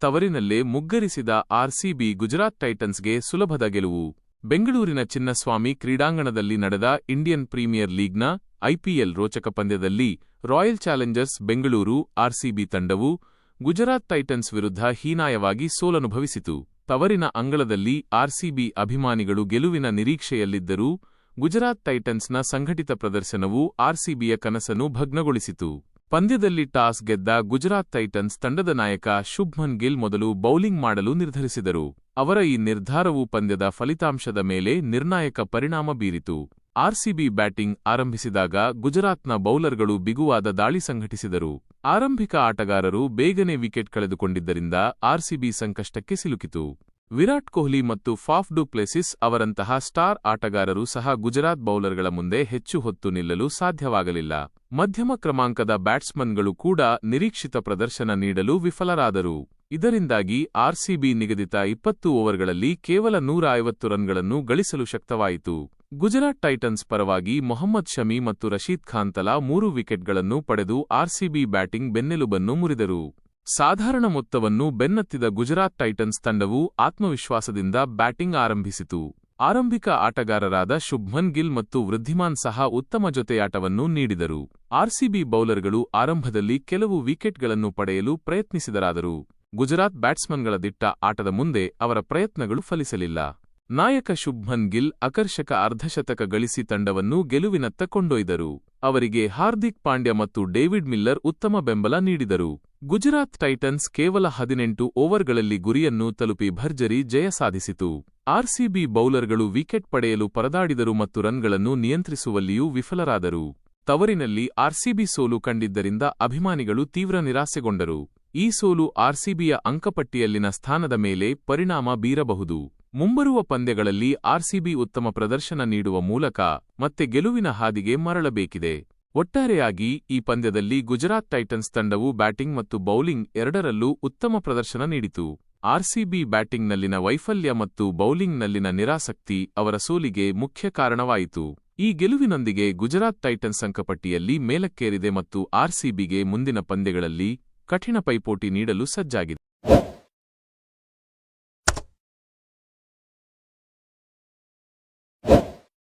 ತವರಿನಲ್ಲೇ ಮುಗ್ಗರಿಸಿದ RCB Gujarat ಟೈಟನ್ಸ್ಗೆ ಸುಲಭದ ಗೆಲುವು. ಬೆಂಗಳೂರಿನ ಚಿನ್ನಸ್ವಾಮಿ ಕ್ರೀಡಾಂಗಣದಲ್ಲಿ ನಡೆದ ಇಂಡಿಯನ್ ಪ್ರೀಮಿಯರ್ ಲೀಗ್ನ ಐಪಿಎಲ್ ರೋಚಕ ಪಂದ್ಯದಲ್ಲಿ ರಾಯಲ್ ಚಾಲೆಂಜರ್ಸ್ ಬೆಂಗಳೂರು ಆರ್ಸಿಬಿ ತಂಡವು ಗುಜರಾತ್ ಟೈಟನ್ಸ್ ವಿರುದ್ಧ ಹೀನಾಯವಾಗಿ ಸೋಲನುಭವಿಸಿತು. ತವರಿನ ಅಂಗಳದಲ್ಲಿ ಆರ್ಸಿಬಿ ಅಭಿಮಾನಿಗಳು ಗೆಲುವಿನ ನಿರೀಕ್ಷೆಯಲ್ಲಿದ್ದರೂ ಗುಜರಾತ್ ಟೈಟನ್ಸ್ನ ಸಂಘಟಿತ ಪ್ರದರ್ಶನವು ಆರ್ಸಿಬಿಯ ಕನಸನ್ನು ಭಗ್ನಗೊಳಿಸಿತು. ಪಂದ್ಯದಲ್ಲಿ ಟಾಸ್ ಗೆದ್ದ ಗುಜರಾತ್ ಟೈಟನ್ಸ್ ತಂಡದ ನಾಯಕ ಶುಭ್ಮನ್ ಗಿಲ್ ಮೊದಲು ಬೌಲಿಂಗ್ ಮಾಡಲು ನಿರ್ಧರಿಸಿದರು. ಅವರ ಈ ನಿರ್ಧಾರವು ಪಂದ್ಯದ ಫಲಿತಾಂಶದ ಮೇಲೆ ನಿರ್ಣಾಯಕ ಪರಿಣಾಮ ಬೀರಿತು. ಆರ್ಸಿಬಿ ಬ್ಯಾಟಿಂಗ್ ಆರಂಭಿಸಿದಾಗ ಗುಜರಾತ್ನ ಬೌಲರ್ಗಳು ಬಿಗುವಾದ ದಾಳಿ ಸಂಘಟಿಸಿದರು. ಆರಂಭಿಕ ಆಟಗಾರರು ಬೇಗನೆ ವಿಕೆಟ್ ಕಳೆದುಕೊಂಡಿದ್ದರಿಂದ ಆರ್ಸಿಬಿ ಸಂಕಷ್ಟಕ್ಕೆ ಸಿಲುಕಿತು. ವಿರಾಟ್ ಕೊಹ್ಲಿ ಮತ್ತು ಫಾಫ್ ಡು ಪ್ಲೆಸಿಸ್ ಅವರಂತಹ ಸ್ಟಾರ್ ಆಟಗಾರರು ಸಹ ಗುಜರಾತ್ ಬೌಲರ್ಗಳ ಮುಂದೆ ಹೆಚ್ಚು ಹೊತ್ತು ನಿಲ್ಲಲು ಸಾಧ್ಯವಾಗಲಿಲ್ಲ. ಮಧ್ಯಮ ಕ್ರಮಾಂಕದ ಬ್ಯಾಟ್ಸ್ಮನ್ಗಳು ಕೂಡ ನಿರೀಕ್ಷಿತ ಪ್ರದರ್ಶನ ನೀಡಲು ವಿಫಲರಾದರು. ಇದರಿಂದಾಗಿ ಆರ್ಸಿಬಿ ನಿಗದಿತ ಇಪ್ಪತ್ತು ಓವರ್ಗಳಲ್ಲಿ ಕೇವಲ ನೂರ ಐವತ್ತು ರನ್ಗಳನ್ನು ಗಳಿಸಲು ಶಕ್ತವಾಯಿತು. ಗುಜರಾತ್ ಟೈಟನ್ಸ್ ಪರವಾಗಿ ಮೊಹಮ್ಮದ್ ಶಮಿ ಮತ್ತು ರಶೀದ್ ಖಾನ್ ತಲಾ ಮೂರು ವಿಕೆಟ್ಗಳನ್ನು ಪಡೆದು ಆರ್ಸಿಬಿ ಬ್ಯಾಟಿಂಗ್ ಬೆನ್ನೆಲುಬನ್ನು ಮುರಿದರು. ಸಾಧಾರಣ ಮೊತ್ತವನ್ನು ಬೆನ್ನತ್ತಿದ ಗುಜರಾತ್ ಟೈಟನ್ಸ್ ತಂಡವು ಆತ್ಮವಿಶ್ವಾಸದಿಂದ ಬ್ಯಾಟಿಂಗ್ ಆರಂಭಿಸಿತು. ಆರಂಭಿಕ ಆಟಗಾರರಾದ ಶುಭ್ಮನ್ ಗಿಲ್ ಮತ್ತು ವೃದ್ಧಿಮಾನ್ ಸಹ ಉತ್ತಮ ಜೊತೆಯಾಟವನ್ನು ನೀಡಿದರು. ಆರ್ಸಿಬಿ ಬೌಲರ್ಗಳು ಆರಂಭದಲ್ಲಿ ಕೆಲವು ವಿಕೆಟ್ಗಳನ್ನು ಪಡೆಯಲು ಪ್ರಯತ್ನಿಸಿದರಾದರೂ. ಗುಜರಾತ್ ಬ್ಯಾಟ್ಸ್ಮನ್ಗಳ ದಿಟ್ಟ ಆಟದ ಮುಂದೆ ಅವರ ಪ್ರಯತ್ನಗಳು ಫಲಿಸಲಿಲ್ಲ. ನಾಯಕ ಶುಭ್ಮನ್ ಗಿಲ್ ಆಕರ್ಷಕ ಅರ್ಧಶತಕ ಗಳಿಸಿ ತಂಡವನ್ನು ಗೆಲುವಿನತ್ತ ಕೊಂಡೊಯ್ದರು. ಅವರಿಗೆ ಹಾರ್ದಿಕ್ ಪಾಂಡ್ಯ ಮತ್ತು ಡೇವಿಡ್ ಮಿಲ್ಲರ್ ಉತ್ತಮ ಬೆಂಬಲ ನೀಡಿದರು. ಗುಜರಾತ್ ಟೈಟನ್ಸ್ ಕೇವಲ ಹದಿನೆಂಟು ಓವರ್ಗಳಲ್ಲಿ ಗುರಿಯನ್ನು ತಲುಪಿ ಭರ್ಜರಿ ಜಯ ಸಾಧಿಸಿತು. ಆರ್ಸಿಬಿ ಬೌಲರ್ಗಳು ವಿಕೆಟ್ ಪಡೆಯಲು ಪರದಾಡಿದರು ಮತ್ತು ರನ್ಗಳನ್ನು ನಿಯಂತ್ರಿಸುವಲ್ಲಿಯೂ ವಿಫಲರಾದರು. ತವರಿನಲ್ಲಿ ಆರ್ಸಿಬಿ ಸೋಲು ಕಂಡಿದ್ದರಿಂದ ಅಭಿಮಾನಿಗಳು ತೀವ್ರ ನಿರಾಸೆಗೊಂಡರು. ಈ ಸೋಲು ಆರ್ಸಿಬಿಯ ಅಂಕಪಟ್ಟಿಯಲ್ಲಿನ ಸ್ಥಾನದ ಮೇಲೆ ಪರಿಣಾಮ ಬೀರಬಹುದು. ಮುಂಬರುವ ಪಂದ್ಯಗಳಲ್ಲಿ ಆರ್ಸಿಬಿ ಉತ್ತಮ ಪ್ರದರ್ಶನ ನೀಡುವ ಮೂಲಕ ಮತ್ತೆ ಗೆಲುವಿನ ಹಾದಿಗೆ ಮರಳಬೇಕಿದೆ. ಒಟ್ಟಾರೆಯಾಗಿ ಈ ಪಂದ್ಯದಲ್ಲಿ ಗುಜರಾತ್ ಟೈಟನ್ಸ್ ತಂಡವು ಬ್ಯಾಟಿಂಗ್ ಮತ್ತು ಬೌಲಿಂಗ್ ಎರಡರಲ್ಲೂ ಉತ್ತಮ ಪ್ರದರ್ಶನ ನೀಡಿತು. ಆರ್ಸಿಬಿ ಬ್ಯಾಟಿಂಗ್ನಲ್ಲಿನ ವೈಫಲ್ಯ ಮತ್ತು ಬೌಲಿಂಗ್ನಲ್ಲಿನ ನಿರಾಸಕ್ತಿ ಅವರ ಸೋಲಿಗೆ ಮುಖ್ಯ ಕಾರಣವಾಯಿತು. ಈ ಗೆಲುವಿನೊಂದಿಗೆ ಗುಜರಾತ್ ಟೈಟನ್ಸ್ ಅಂಕಪಟ್ಟಿಯಲ್ಲಿ ಮೇಲಕ್ಕೇರಿದೆ ಮತ್ತು ಆರ್ಸಿಬಿಗೆ ಮುಂದಿನ ಪಂದ್ಯಗಳಲ್ಲಿ ಕಠಿಣ ಪೈಪೋಟಿ ನೀಡಲು ಸಜ್ಜಾಗಿದೆ.